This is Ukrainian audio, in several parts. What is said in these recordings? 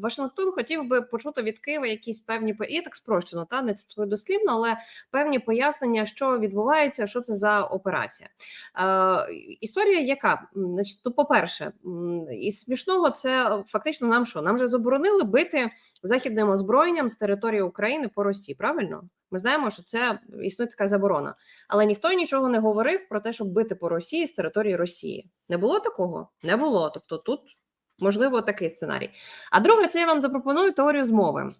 Вашингтон хотів би почути від Києва якісь певні по- і так спрощено, та не цитую дослівно, але певні пояснення, що відбувається, що це за операція. Е, історія, яка значить, то, по-перше, м, із смішного, це фактично нам що? Нам же заборонили бити західним озброєнням з території України по Росії. Правильно? Ми знаємо, що це існує така заборона, але ніхто нічого не говорив про те, щоб бити по Росії з території Росії. Не було такого? Не було. Тобто тут. Можливо, такий сценарій. А друге, це я вам запропоную теорію змови. Е,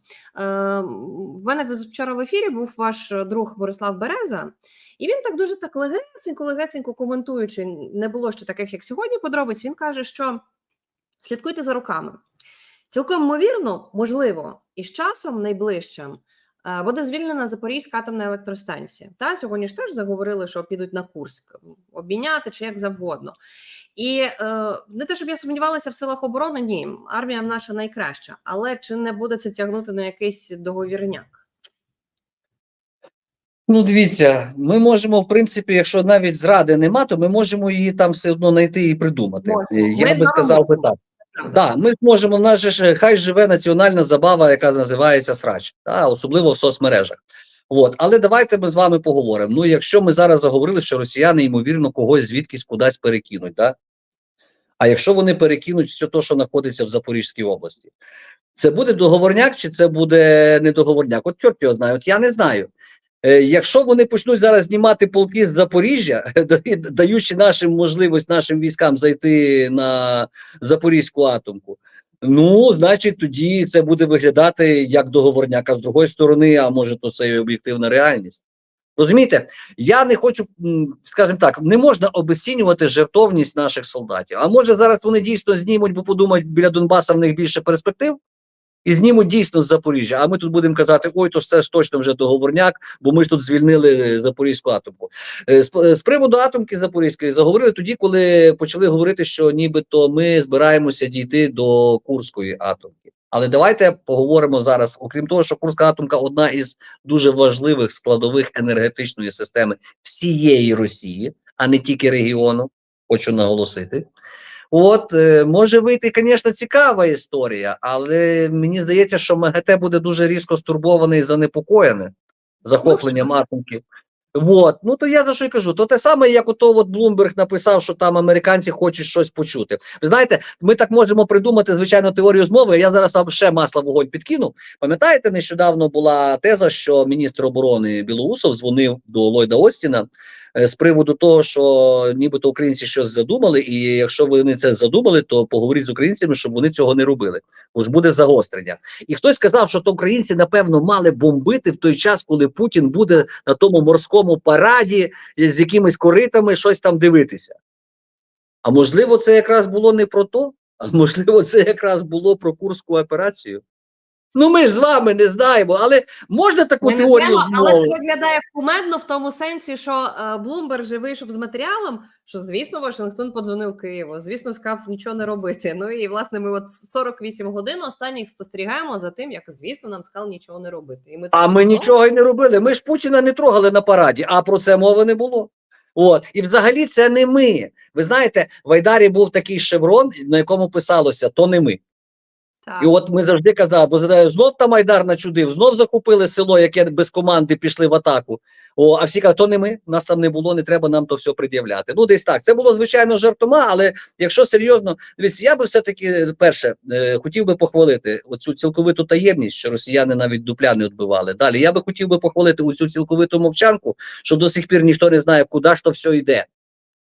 в мене вчора в ефірі був ваш друг Борислав Береза, і він так дуже так легесенько, легесенько коментуючи, не було ще таких, як сьогодні, подробиць. Він каже, що слідкуйте за руками. Цілком ймовірно, можливо, і з часом найближчим буде звільнена Запорізька атомна електростанція. Та сьогодні ж теж заговорили, що підуть на Курськ обміняти чи як завгодно. І е, не те, щоб я сумнівалася в силах оборони, ні, армія наша найкраща, але чи не буде це тягнути на якийсь договірняк? Ну, дивіться, ми можемо, в принципі, якщо навіть зради нема, то ми можемо її там все одно знайти і придумати. Можемо. Е, Я Ми би сказав би можемо. Так. Да, ми зможемо, в нас же хай живе національна забава, яка називається срач, да, особливо в соцмережах. От, але давайте ми з вами поговоримо. Ну, якщо ми зараз заговорили, що росіяни ймовірно когось звідкись кудись перекинуть, да? а якщо вони перекинуть все те, що знаходиться в Запорізькій області, це буде договорняк чи це буде не договорняк? От чорт його знає, от я не знаю. Е, Якщо вони почнуть зараз знімати полки з Запоріжжя, даючи нашим можливість нашим військам зайти на Запорізьку атомку, ну значить тоді це буде виглядати як договорняк. А з другої сторони, а може, то це і об'єктивна реальність. Розумієте, я не хочу, скажімо так, не можна обесцінювати жертовність наших солдатів. А може зараз вони дійсно знімуть, бо подумають, біля Донбаса в них більше перспектив, і знімуть дійсно з Запоріжжя. А ми тут будемо казати, ой, то ж це ж точно вже договорняк, бо ми ж тут звільнили Запорізьку атомку. Е, З, з приводу атомки Запорізької заговорили тоді, коли почали говорити, що нібито ми збираємося дійти до Курської атомки. Але давайте поговоримо зараз. Окрім того, що Курська атомка одна із дуже важливих складових енергетичної системи всієї Росії, а не тільки регіону. Хочу наголосити. От е, може вийти, звісно, цікава історія, але мені здається, що МАГАТЕ буде дуже різко стурбований і занепокоєний захопленням атомки. От, ну то я за що й кажу, то те саме, як ото от Блумберг написав, що там американці хочуть щось почути. Ви знаєте, ми так можемо придумати, звичайно, теорію змови. Я зараз вам ще масла вогонь підкину. Пам'ятаєте, нещодавно була теза, що міністр оборони Білоусов дзвонив до Ллойда Остіна з приводу того, що нібито українці щось задумали, і якщо вони це задумали, то поговоріть з українцями, щоб вони цього не робили. Бо ж буде загострення. І хтось сказав, що то українці напевно мали бомбити в той час, коли Путін буде на тому морському параді з якимись коритами щось там дивитися. А можливо, це якраз було не про то, а можливо, це якраз було про Курську операцію. Ну, ми ж з вами не знаємо, але можна таку теорію знаємо, але це виглядає кумедно в тому сенсі, що е, Блумберг же вийшов з матеріалом, що звісно Вашингтон подзвонив Києву. Звісно, сказав нічого не робити. Ну і власне ми от 48 годин останніх спостерігаємо за тим, як звісно нам сказав нічого не робити. І ми А ми «Ну, нічого й не робили. Ми ж Путіна не трогали на параді, а про це мови не було. От і взагалі це не ми. Ви знаєте, в Айдарі був такий шеврон, на якому писалося то не ми. Так. І от ми завжди казали, бо знов там Айдар начудив, знов закупили село, яке без команди пішли в атаку. О, а всі кажуть, то не ми, нас там не було, не треба нам то все пред'являти. Ну, десь так. Це було звичайно жартома, але якщо серйозно, дивіться, я би все-таки перше е, хотів би похвалити оцю цілковиту таємність, що росіяни навіть дупля не відбивали. Далі я би хотів би похвалити оцю цілковиту мовчанку, що до сих пір ніхто не знає, куди ж то все йде.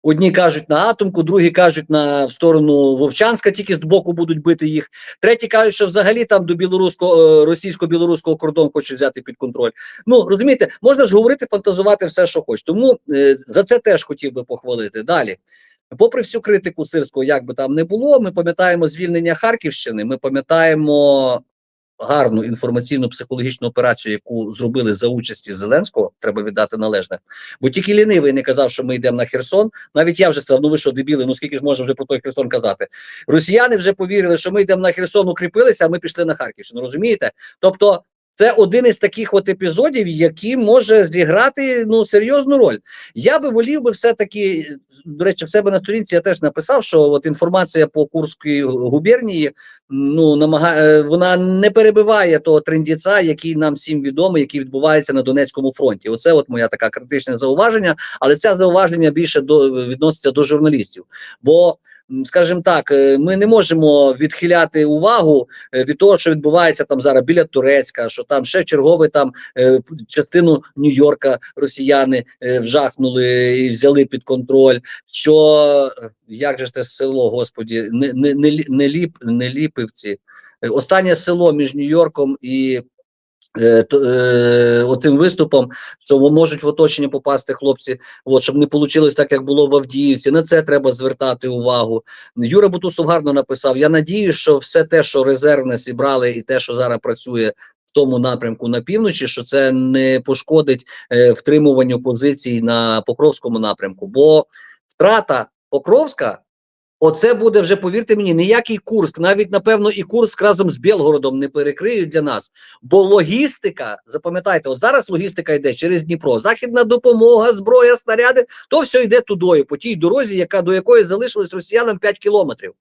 Одні кажуть на атомку, другі кажуть на в сторону Вовчанська, тільки з боку будуть бити їх. Треті кажуть, що взагалі там до білоруського е, російсько-білоруського кордону хочуть взяти під контроль. Ну розумієте, можна ж говорити, фантазувати все, що хочеш. Тому е, за це теж хотів би похвалити. Далі, попри всю критику сирського, як би там не було, ми пам'ятаємо звільнення Харківщини. Ми пам'ятаємо гарну інформаційну психологічну операцію, яку зробили за участі Зеленського. Треба віддати належне. Бо тільки лінивий не казав, що ми йдемо на Херсон. Навіть я вже сказав, ну ви що, дебіли, ну скільки ж можна вже про той Херсон казати? Росіяни вже повірили, що ми йдемо на Херсон, укріпилися, а ми пішли на Харківщину. Розумієте? Тобто Це один із таких от епізодів, який може зіграти ну серйозну роль. Я би волів би все-таки, до речі, в себе на сторінці я теж написав, що от інформація по Курській губернії, ну намага... е, вона не перебиває того трендіца, який нам всім відомий, який відбувається на Донецькому фронті. Оце от моя така критичне зауваження, але це зауваження більше до відноситься до журналістів. Бо скажімо так, е, ми не можемо відхиляти увагу е, від того, що відбувається там зараз біля Турецька, що там ще черговий там е, частину Нью-Йорка росіяни вжахнули і взяли під контроль. Що як же те село, господі, не, не, не, не, ліп, не ліпивці. Останнє село між Нью-Йорком і е, е, отим виступом, що можуть в оточення попасти хлопці, от, щоб не вийшло так, як було в Авдіївці. На це треба звертати увагу. Юра Бутусов гарно написав. Я надію, що все те, що резервне зібрали, і те, що зараз працює в тому напрямку на півночі, що це не пошкодить е, втримуванню позицій на Покровському напрямку. Бо втрата Покровська. Оце буде вже, повірте мені, ніякий Курск, навіть напевно і Курск разом з Білгородом не перекриють для нас. Бо логістика, запам'ятайте, от зараз логістика йде через Дніпро, західна допомога, зброя, снаряди, то все йде тудою, по тій дорозі, яка до якої залишилось росіянам 5 кілометрів.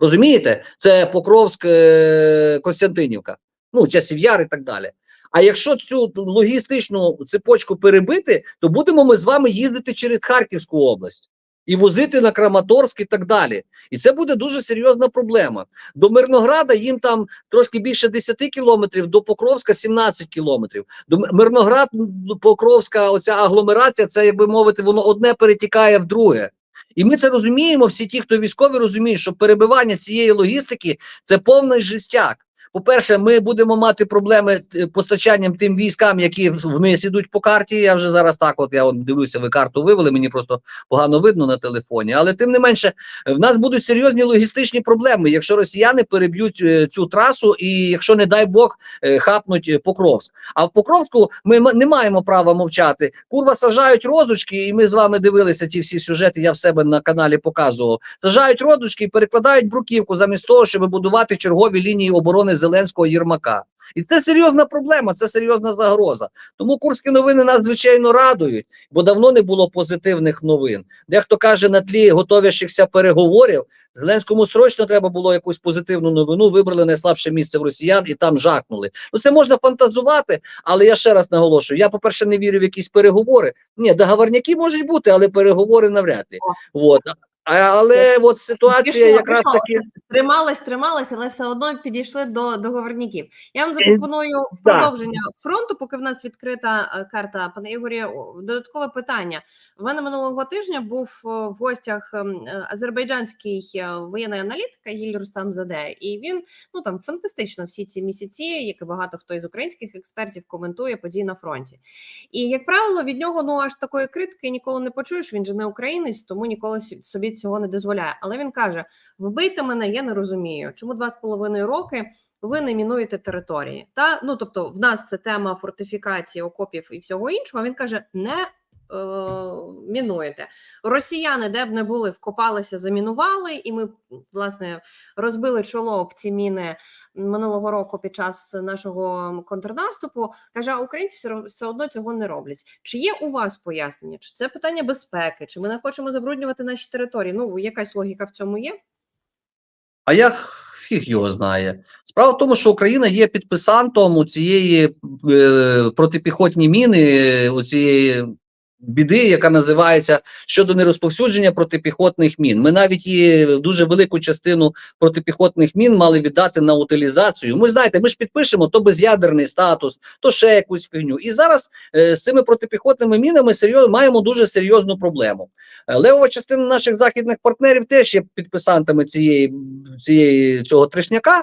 Розумієте? Це Покровськ, е, Костянтинівка, ну, часів Яр і так далі. А якщо цю логістичну цепочку перебити, то будемо ми з вами їздити через Харківську область і возити на Краматорськ і так далі. І це буде дуже серйозна проблема. До Мирнограда їм там трошки більше 10 кілометрів, до Покровська 17 кілометрів. До Мирноград, Покровська, оця агломерація, це, як би мовити, воно одне перетікає в друге. І ми це розуміємо. Всі ті, хто військові, розуміють, що перебивання цієї логістики це повний жестяк. По-перше, ми будемо мати проблеми е, постачанням тим військам, які вниз ідуть по карті. Я вже зараз так, от я от дивлюся, ви карту вивели, мені просто погано видно на телефоні. Але тим не менше, в нас будуть серйозні логістичні проблеми, якщо росіяни переб'ють е, цю трасу, і якщо, не дай Бог, е, хапнуть Покровськ. А в Покровську ми не маємо права мовчати. Курва сажають розочки, і ми з вами дивилися ті всі сюжети. Я в себе на каналі показував. Сажають розочки і перекладають бруківку замість того, щоб будувати чергові лінії оборони Зеленського Єрмака. І це серйозна проблема, це серйозна загроза. Тому курські новини нас звичайно радують, бо давно не було позитивних новин. Дехто каже на тлі готовящихся переговорів. Зеленському срочно треба було якусь позитивну новину. Вибрали найслабше місце в росіян і там жахнули. Ну це можна фантазувати, але я ще раз наголошую: я, по-перше, не вірю в якісь переговори. Ні, договорняки можуть бути, але переговори навряд ли. От. Але от ситуація Пішло, якраз таки. Тримались, тримались, але все одно підійшли до договорників. Я Е, вам запропоную в продовження фронту, поки в нас відкрита е, карта, пане Ігорі. Додаткове питання. У мене минулого тижня був е, в гостях ем, е, азербайджанський е, воєнний аналітик Аїль Рустам Заде, і він ну там фантастично всі ці місяці, як і багато хто із українських експертів коментує події на фронті. І як правило, від нього ну аж такої критики ніколи не почуєш. Він же не українець, тому ніколи сі- цього не дозволяє. Але він каже: вбийте мене, я не розумію, чому два з половиною роки. Ви не мінуєте території, та ну тобто, в нас це тема фортифікації окопів і всього іншого. Він каже: не мінуєте. Росіяни, де б не були, вкопалися, замінували, і ми власне розбили чоло об ці міни минулого року під час нашого контрнаступу. Каже, а українці все, все одно цього не роблять. Чи є у вас пояснення? Чи це питання безпеки? Чи ми не хочемо забруднювати наші території? Ну якась логіка в цьому є? А як фіг його знає? Справа в тому, що Україна є підписантом у цієї е, протипіхотні міни, е, у цієї біди, яка називається щодо нерозповсюдження протипіхотних мін. Ми навіть і дуже велику частину протипіхотних мін мали віддати на утилізацію. Ми знаєте, ми ж підпишемо то без'ядерний статус, то ще якусь фігню. І зараз е, з цими протипіхотними мінами серйозно маємо дуже серйозну проблему. Е, Левова частина наших західних партнерів теж є підписантами цієї, цієї цього трешняка, е,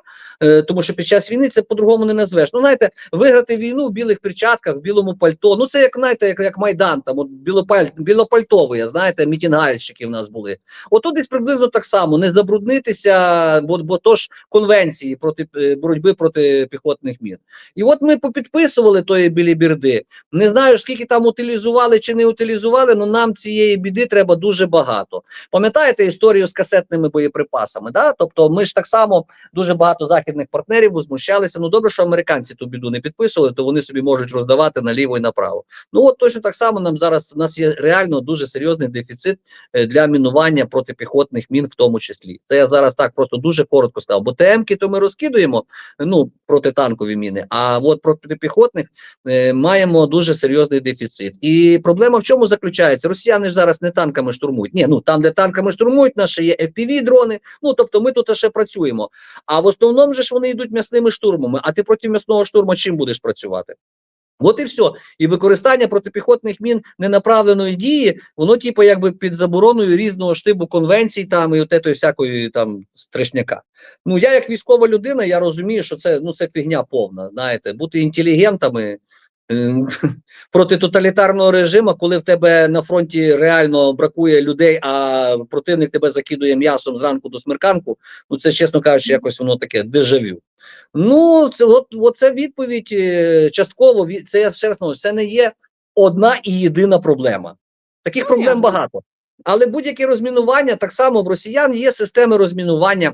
тому що під час війни це по-другому не назвеш. Ну, знаєте, виграти війну в білих перчатках, в білому пальто. Ну, це як знаєте, як, як Майдан, там от білопаль, білопальтові, знаєте, мітінгальщики в нас були. Отут десь приблизно так само, не забруднитися, бо, бо то ж конвенції проти е, боротьби проти піхотних мін. І от ми попідписували тої білі бірди. Не знаю, скільки там утилізували чи не утилізували, але нам цієї біди треба дуже багато. Пам'ятаєте історію з касетними боєприпасами? Да? Тобто, ми ж так само дуже багато західних західних партнерів возмущалися. Ну добре, що американці ту біду не підписували, то вони собі можуть роздавати наліво і направо. Ну от точно так само нам зараз у нас є реально дуже серйозний дефіцит е, для мінування протипіхотних мін, в тому числі. Це я зараз так просто дуже коротко сказав. Бо ТМ-ки то ми розкидуємо, ну протитанкові міни. А от протипіхотних е, маємо дуже серйозний дефіцит. І проблема в чому заключається? Росіяни ж зараз не танками штурмують. Ні, ну там, де танками штурмують, наші є fpv дрони. Ну тобто, ми тут ще працюємо. А в основному же ж вони йдуть м'ясними штурмами. А ти проти м'ясного штурму чим будеш працювати? От і все. І використання протипіхотних мін ненаправленої дії, воно, типу, якби під забороною різного штибу конвенцій там і от всякої там страшняка. Ну я як військова людина, я розумію, що це ну це фігня повна. Знаєте, бути інтелігентами проти тоталітарного режиму, коли в тебе на фронті реально бракує людей, а противник тебе закидує м'ясом зранку до смерканку. Ну це чесно кажучи, якось воно таке дежавю. Ну, це от, от це відповідь е, частково. Це я чесно, це не є одна і єдина проблема. Таких проблем багато. Але будь-яке розмінування, так само в росіян є системи розмінування.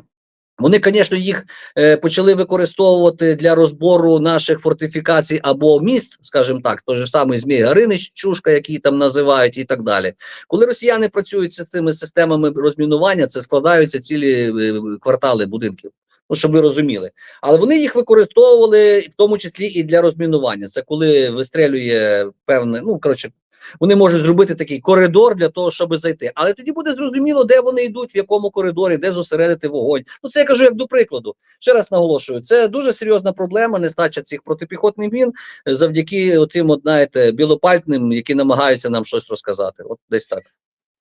Вони, звісно, їх е, почали використовувати для розбору наших фортифікацій або міст, скажімо так, той же самий Змій Гаринич, Чушка, який там називають, і так далі. Коли росіяни працюють з цими системами розмінування, це складаються цілі е, квартали будинків. Ну, щоб ви розуміли. Але вони їх використовували в тому числі і для розмінування. Це коли вистрелює певне, ну коротше, вони можуть зробити такий коридор для того, щоб зайти. Але тоді буде зрозуміло, де вони йдуть, в якому коридорі, де зосередити вогонь. Ну це я кажу як до прикладу. Ще раз наголошую, це дуже серйозна проблема, нестача цих протипіхотних мін завдяки от, знаєте, білопальтним, які намагаються нам щось розказати. От десь так.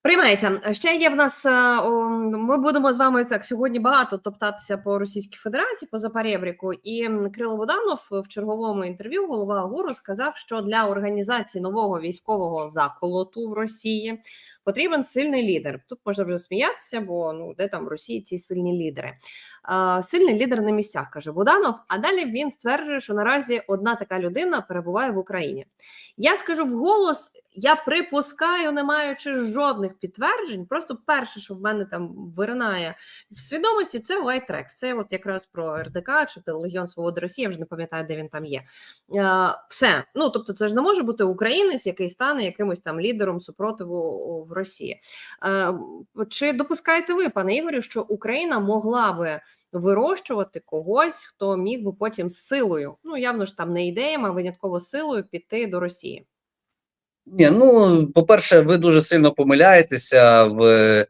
Приймається. Ще є в нас. е, Ми будемо з вами так сьогодні багато топтатися по Російській Федерації, по Запорєбріку. І м, Кирило Буданов в черговому інтерв'ю голова ГУРу сказав, що для організації нового військового заколоту в Росії потрібен сильний лідер. Тут можна вже сміятися, бо ну де там в Росії ці сильні лідери. Е, Сильний лідер на місцях каже Буданов. А далі він стверджує, що наразі одна така людина перебуває в Україні. Я скажу вголос, я припускаю, не маючи жодних підтверджень. Просто перше, що в мене там виринає в свідомості, це Rex. Це от якраз про РДК чи Легіон Свободи Росії. Я вже не пам'ятаю, де він там є. Е, все. Ну тобто, це ж не може бути українець, який стане якимось там лідером супротиву в Росії. Е, чи допускаєте ви, пане Ігорю, що Україна могла би вирощувати когось, хто міг би потім силою, ну явно ж там не ідеями, а винятково силою піти до Росії? Ні, ну по-перше, ви дуже сильно помиляєтеся в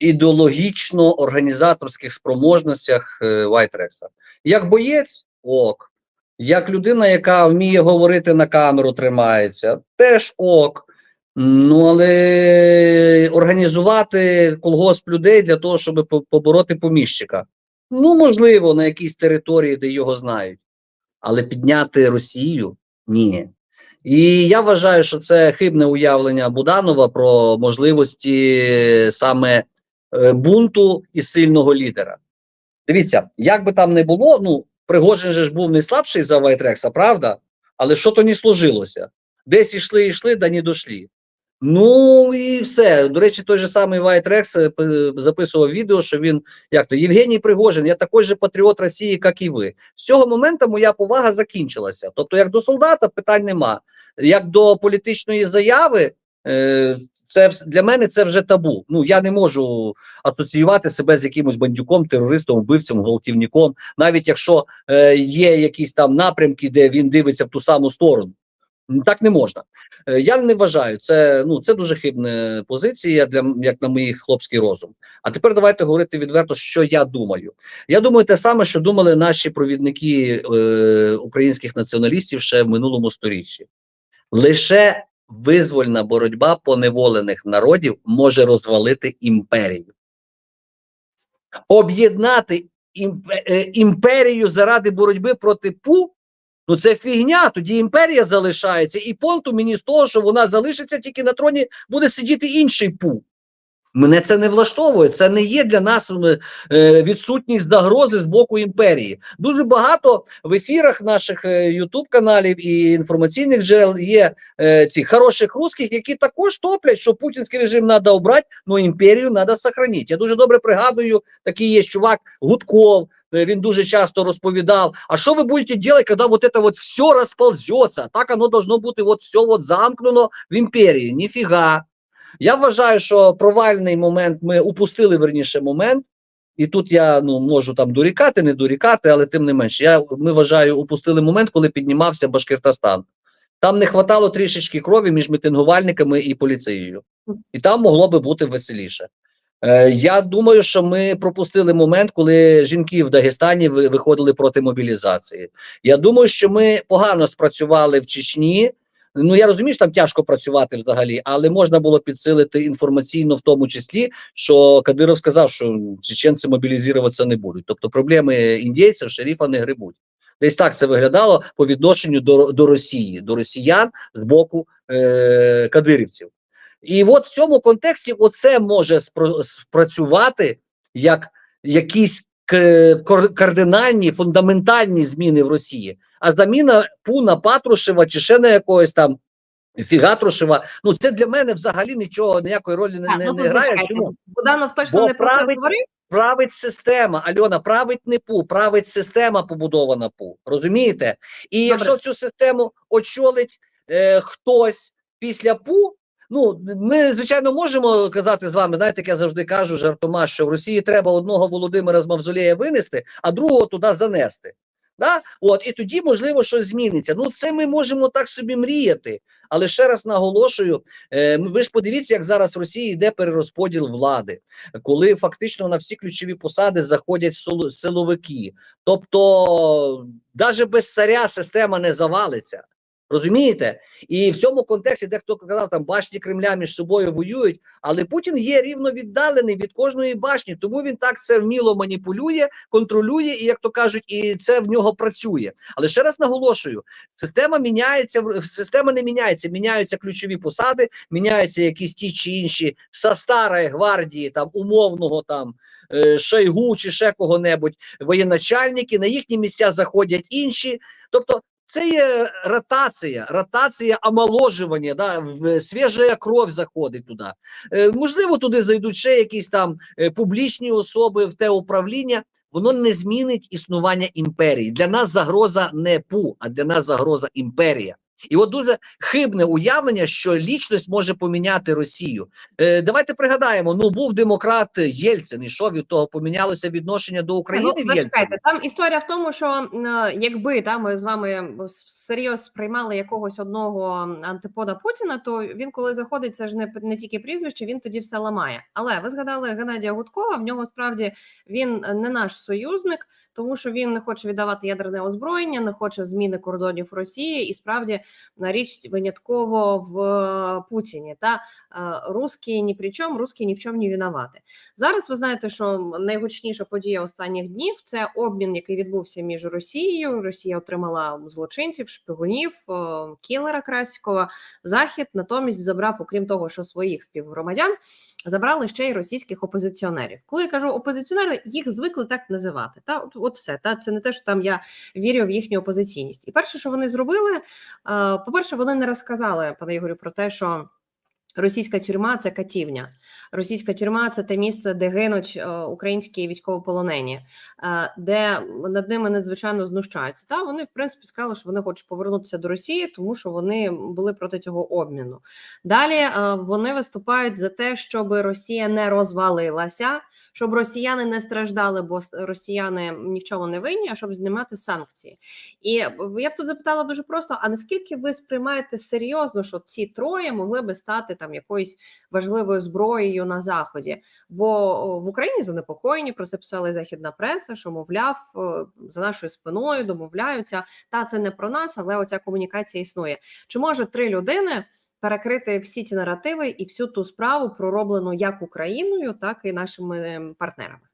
ідеологічно-організаторських спроможностях е, Вайтрекса. Як боєць, ок. Як людина, яка вміє говорити на камеру, тримається, теж ок. Ну, але організувати колгосп людей для того, щоб побороти поміщика. Ну, можливо, на якійсь території, де його знають. Але підняти Росію ні. І я вважаю, що це хибне уявлення Буданова про можливості саме е, бунту і сильного лідера. Дивіться, як би там не було, ну Пригожин же ж був не слабший за Вайтрекса, правда? Але що то не служилося? Десь ішли, йшли, да не дошли. Ну і все. До речі, той же самий Вайтрекс е, п- записував відео, що він як то Євгеній Пригожин, я такий же патріот Росії, як і ви. З цього моменту моя повага закінчилася. Тобто, як до солдата, питань нема. Як до політичної заяви, е, це для мене це вже табу. Ну я не можу асоціювати себе з якимось бандюком, терористом, вбивцем, гвалтівником, навіть якщо е, є якісь там напрямки, де він дивиться в ту саму сторону. Так не можна. Е, Я не вважаю, це ну це дуже хибна позиція для як на мій хлопський розум. А тепер давайте говорити відверто, що я думаю. Я думаю, те саме, що думали наші провідники е, українських націоналістів ще в минулому сторіччі. Лише визвольна боротьба поневолених народів може розвалити імперію. Об'єднати е, імперію заради боротьби проти пу. Ну це фігня. Тоді імперія залишається, і понту мені з того, що вона залишиться, тільки на троні буде сидіти інший пу. Мене це не влаштовує. Це не є для нас е, е, відсутність загрози з боку імперії. Дуже багато в ефірах наших Ютуб каналів і інформаційних джерел є е, цих хороших русських, які також топлять, що путінський режим треба обрати, але імперію треба сохранити. Я дуже добре пригадую, такий є чувак Гудков. Е, він дуже часто розповідав: а що ви будете робити, коли вот это вот все розползеться? Так воно должно бути от все от замкнено в імперії. Ніфіга. Я вважаю, що провальний момент ми упустили верніше момент. І тут я ну можу там дорікати, не дорікати, але тим не менше, я ми вважаю, упустили момент, коли піднімався Башкиртостан. Там не хватало трішечки крові між мітингувальниками і поліцією, і там могло би бути веселіше. Е, я думаю, що ми пропустили момент, коли жінки в Дагестані виходили проти мобілізації. Я думаю, що ми погано спрацювали в Чечні. Ну я розумію, що там тяжко працювати взагалі, але можна було підсилити інформаційно, в тому числі, що Кадиров сказав, що чеченці мобілізуватися не будуть. Тобто проблеми індійців, шерифа не грибуть. Десь так це виглядало по відношенню до, до Росії, до росіян з боку е, кадирівців. І от в цьому контексті оце може спрацювати як якісь кардинальні, фундаментальні зміни в Росії. А заміна Пуна, Патрушева чи ще на якогось там Фігатрушева, ну це для мене взагалі нічого ніякої ролі не, Так, не, ну, не грає. Чому? Буданов точно Бо не про це говорив. править система. Альона, править не ПУ, править система побудована ПУ. Розумієте? І якщо цю систему очолить е, хтось після ПУ. Ну, ми звичайно можемо казати з вами, знаєте, як я завжди кажу жартома, що в Росії треба одного Володимира з Мавзолея винести, а другого туди занести. Да? От, і тоді, можливо, щось зміниться. Ну, це ми можемо так собі мріяти. Але ще раз наголошую: е, ви ж подивіться, як зараз в Росії йде перерозподіл влади коли фактично на всі ключові посади заходять силовики. Тобто, навіть без царя система не завалиться. Розумієте? І в цьому контексті дехто казав, там башні Кремля між собою воюють, але Путін є рівно віддалений від кожної башні, тому він так це вміло маніпулює, контролює, і як то кажуть, і це в нього працює. Але ще раз наголошую: система міняється, система не міняється, міняються ключові посади, міняються якісь ті чи інші со старої гвардії, там умовного там е, Шойгу чи ще кого-небудь, воєначальники, на їхні місця заходять інші. Тобто, це є ротація, ротація омоложування, да, свіжа кров заходить туди. Е, можливо, туди зайдуть ще якісь там е, публічні особи в те управління. Воно не змінить існування імперії. Для нас загроза не ПУ, а для нас загроза імперія. І от дуже хибне уявлення, що лічність може поміняти Росію. Е, давайте пригадаємо: ну був демократ Єльцин, і що від того помінялося відношення до України Ну, в зачекайте, там історія в тому, що е, якби та ми з вами всерйоз сприймали якогось одного антипода Путіна, то він, коли заходить, це ж не, не тільки прізвище, він тоді все ламає. Але ви згадали Геннадія Гудкова. В нього справді він не наш союзник, тому що він не хоче віддавати ядерне озброєння, не хоче зміни кордонів Росії, і справді річ винятково в е, Путіні. Та е, русські ні при чому, русські ні в чому не винувати. Зараз ви знаєте, що найгучніша подія останніх днів це обмін, який відбувся між Росією. Росія отримала злочинців, шпигунів, е, кілера Красікова. Захід натомість забрав, окрім того, що своїх співгромадян забрали ще й російських опозиціонерів. Коли я кажу опозиціонери, їх звикли так називати. Та от, от все та це не те, що там я вірю в їхню опозиційність. І перше, що вони зробили, е, по-перше, вони не розказали пане Ігорю про те, що. Російська тюрма це катівня. Російська тюрма це те місце, де гинуть е, українські військовополонені, е, де над ними надзвичайно знущаються. Та вони, в принципі, сказали, що вони хочуть повернутися до Росії, тому що вони були проти цього обміну. Далі е, вони виступають за те, щоб Росія не розвалилася, щоб росіяни не страждали, бо росіяни ні в чому не винні, а щоб знімати санкції. І я б тут запитала дуже просто: а наскільки ви сприймаєте серйозно, що ці троє могли би стати там якоюсь важливою зброєю на заході? Бо в Україні занепокоєні про це писала західна преса, що мовляв за нашою спиною домовляються. Та це не про нас, але оця комунікація існує. Чи може три людини? Перекрити всі ці наративи і всю ту справу пророблену як Україною, так і нашими ем, партнерами.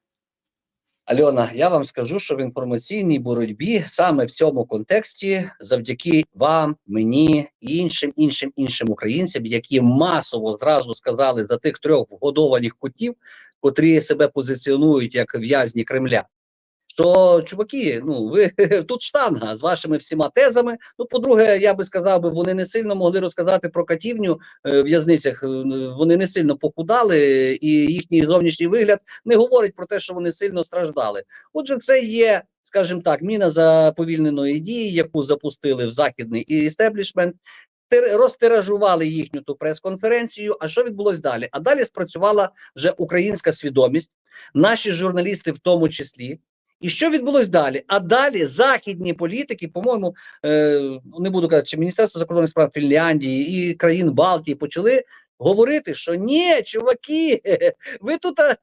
Альона, я вам скажу, що в інформаційній боротьбі саме в цьому контексті, завдяки вам, мені і іншим іншим іншим українцям, які масово зразу сказали за тих трьох вгодованих кутів, котрі себе позиціонують як в'язні Кремля. Що чуваки, ну ви тут штанга з вашими всіма тезами. Ну, по-друге, я би сказав, би, вони не сильно могли розказати про катівню е, в в'язницях. е, Вони не сильно похудали, і їхній зовнішній вигляд не говорить про те, що вони сильно страждали. Отже, це є, скажімо так, міна заповільненої дії, яку запустили в західний істеблішмент. тир- Розтиражували їхню ту прес-конференцію. А що відбулось далі? А далі спрацювала вже українська свідомість, наші журналісти, в тому числі. І що відбулось далі? А далі західні політики, по-моєму, е, не буду казати, чи Міністерство закордонних справ Фінляндії і країн Балтії почали говорити, що ні, чуваки, ви тут е,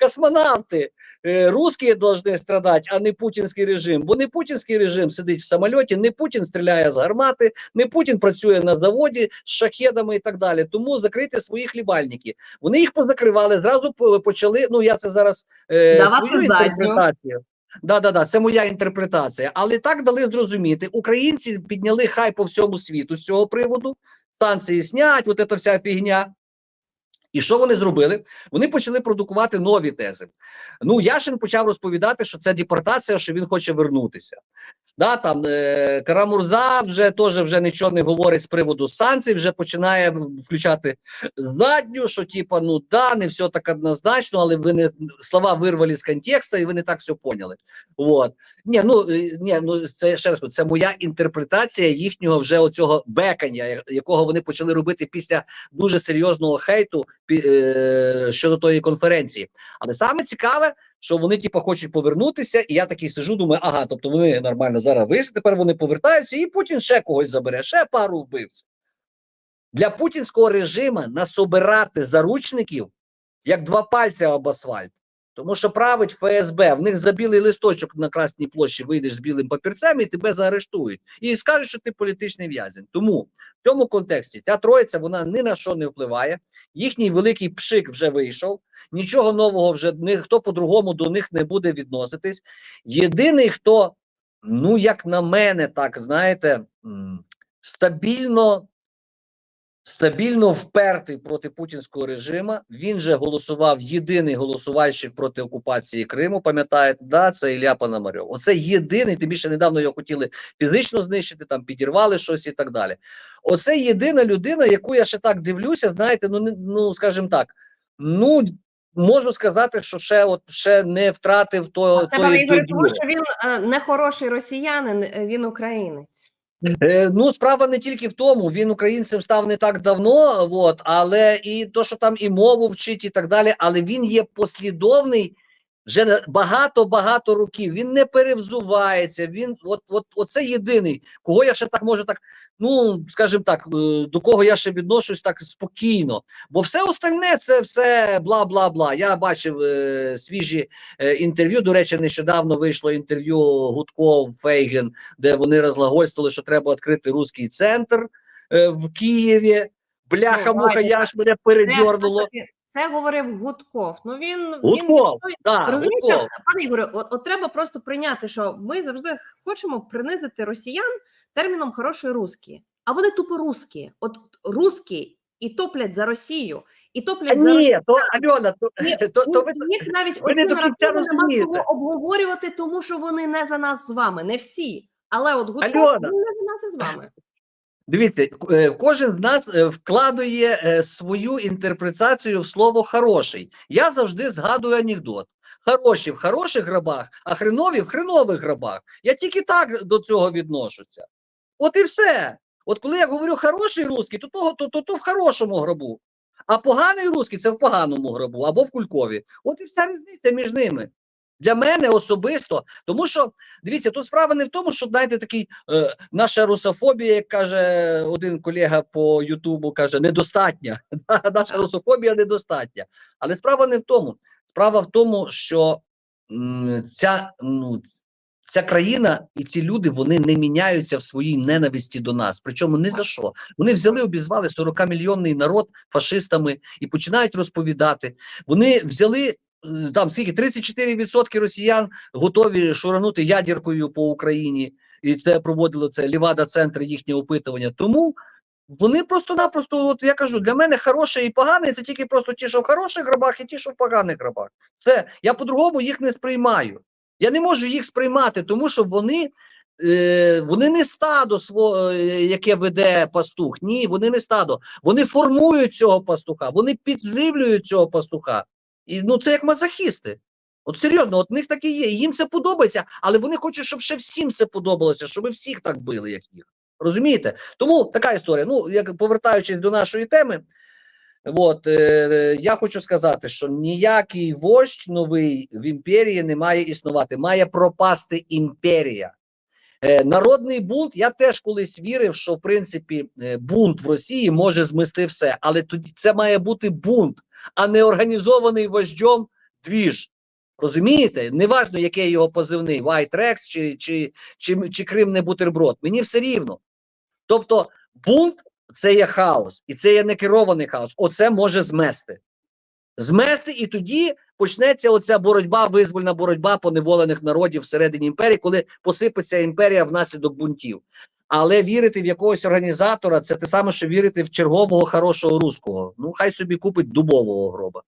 космонавти, е, русські повинні страдати, а не путінський режим. Бо не путінський режим сидить в самольоті, не Путін стріляє з гармати, не Путін працює на заводі з шахедами і так далі. Тому закрийте свої хлібальники. Вони їх позакривали, зразу почали. Ну я це зараз е, Давати свою задню. інтерпретацію. Да, да, да, це моя інтерпретація. Але так дали зрозуміти. Українці підняли хай по всьому світу з цього приводу. Санкції снять, от ця вся фігня. І що вони зробили? Вони почали продукувати нові тези. Ну, Яшин почав розповідати, що це депортація, що він хоче вернутися. Да, там е, Карамурза вже теж вже нічого не говорить з приводу санкцій, вже починає включати задню, що типа, ну да, не все так однозначно, але ви не слова вирвали з контексту, і ви не так все поняли. Вот. Ні, ну е, ні, ну це ще раз це моя інтерпретація їхнього вже оцього бекання, якого вони почали робити після дуже серйозного хейту е, щодо тої конференції. Але саме цікаве, що вони типу, хочуть повернутися, і я такий сижу, думаю, ага, тобто вони нормально зараз вийшли, тепер вони повертаються, і Путін ще когось забере, ще пару вбивців. Для путінського режиму насобирати заручників як два пальця об асфальт. Тому що править ФСБ, в них за білий листочок на Красній площі вийдеш з білим папірцем і тебе заарештують. І скажуть, що ти політичний в'язень. Тому в цьому контексті ця троїця вона ні на що не впливає. Їхній великий пшик вже вийшов. Нічого нового вже ніхто по-другому до них не буде відноситись. Єдиний, хто, ну як на мене, так знаєте, стабільно стабільно впертий проти путінського режиму. Він же голосував єдиний голосувальщик проти окупації Криму. Пам'ятаєте, да, це Ілля Пономарьов. Оце єдиний. Тим більше недавно його хотіли фізично знищити, там підірвали щось і так далі. Оце єдина людина, яку я ще так дивлюся. Знаєте, ну ну скажімо так, ну. Можу сказати, що ще от ще не втратив то це пане Ігоре, тому що він е, не хороший росіянин, е, він українець. Е, ну, справа не тільки в тому, він українцем став не так давно, от, але і то, що там і мову вчить, і так далі, але він є послідовний вже багато-багато років. Він не перевзувається. Він от, от, оце єдиний, кого я ще так можу так, ну скажімо так, е, до кого я ще відношусь так спокійно. Бо все остальне це все бла бла бла. Я бачив е, свіжі е, інтерв'ю. До речі, нещодавно вийшло інтерв'ю Гудков Фейген де вони розглагольствували, що треба відкрити руський центр е, в Києві. Бляха Ну, муха, я ж мене передьорнуло. все-таки- це говорив Гудков. Ну він він Гудков, відстоює- Да, Розумієте, Гудков. пане Ігоре, от, от треба просто прийняти, що ми завжди хочемо принизити росіян терміном хороший русські, а вони тупо русські. От русські і топлять за Росію, і топлять за Росію. то Альона, то, Ні, то, то них навіть оці наративи нема чого обговорювати, тому що вони не за нас з вами, не всі. Але от Гудков Альона. не за нас і з вами. Дивіться, е, кожен з нас е, вкладує е, свою інтерпретацію в слово хороший. Я завжди згадую анекдот. Хороші в хороших грабах, а хренові в хренових грабах. Я тільки так до цього відношуся. От і все. От коли я говорю хороший русський, то того, то, то, то в хорошому гробу. А поганий русський це в поганому гробу або в кулькові. От і вся різниця між ними. Для мене особисто, тому що дивіться, тут справа не в тому, що знаєте, такий е, наша русофобія, як каже один колега по Ютубу, каже, недостатня. Наша русофобія недостатня. Але справа не в тому. Справа в тому, що ця, ну, ця країна і ці люди вони не міняються в своїй ненависті до нас. Причому ні за що. Вони взяли, обізвали 40-мільйонний народ фашистами і починають розповідати. Вони взяли. Там скільки 34% росіян готові шуранути ядеркою по Україні, і це проводило це Лівада центр їхнє опитування. Тому вони просто-напросто, от я кажу, для мене хороше і погане це тільки просто ті, що в хороших грабах, і ті, що в поганих грабах. Це я по-другому їх не сприймаю. Я не можу їх сприймати, тому що вони, е, вони не стадо, е, яке веде пастух. Ні, вони не стадо. Вони формують цього пастуха, вони підживлюють цього пастуха. І ну це як мазохісти. От серйозно, от в них таке є. і Їм це подобається, але вони хочуть, щоб ще всім це подобалося, щоб всіх так били, як їх. Розумієте? Тому така історія. Ну, як повертаючись до нашої теми, от, е, я хочу сказати, що ніякий вождь новий в імперії не має існувати, має пропасти імперія. Е, народний бунт, я теж колись вірив, що в принципі е, бунт в Росії може змести все, але тоді це має бути бунт, а не організований вождьом двіж. Розумієте? Неважно, який його позивний, White Rex чи, чи, чи, чи Крим не бутерброд. Мені все рівно. Тобто, бунт це є хаос, і це є некерований хаос. Оце може змести. Змести, і тоді почнеться оця боротьба, визвольна боротьба поневолених народів всередині імперії, коли посипеться імперія внаслідок бунтів. Але вірити в якогось організатора це те саме, що вірити в чергового хорошого руського. Ну, хай собі купить дубового гроба.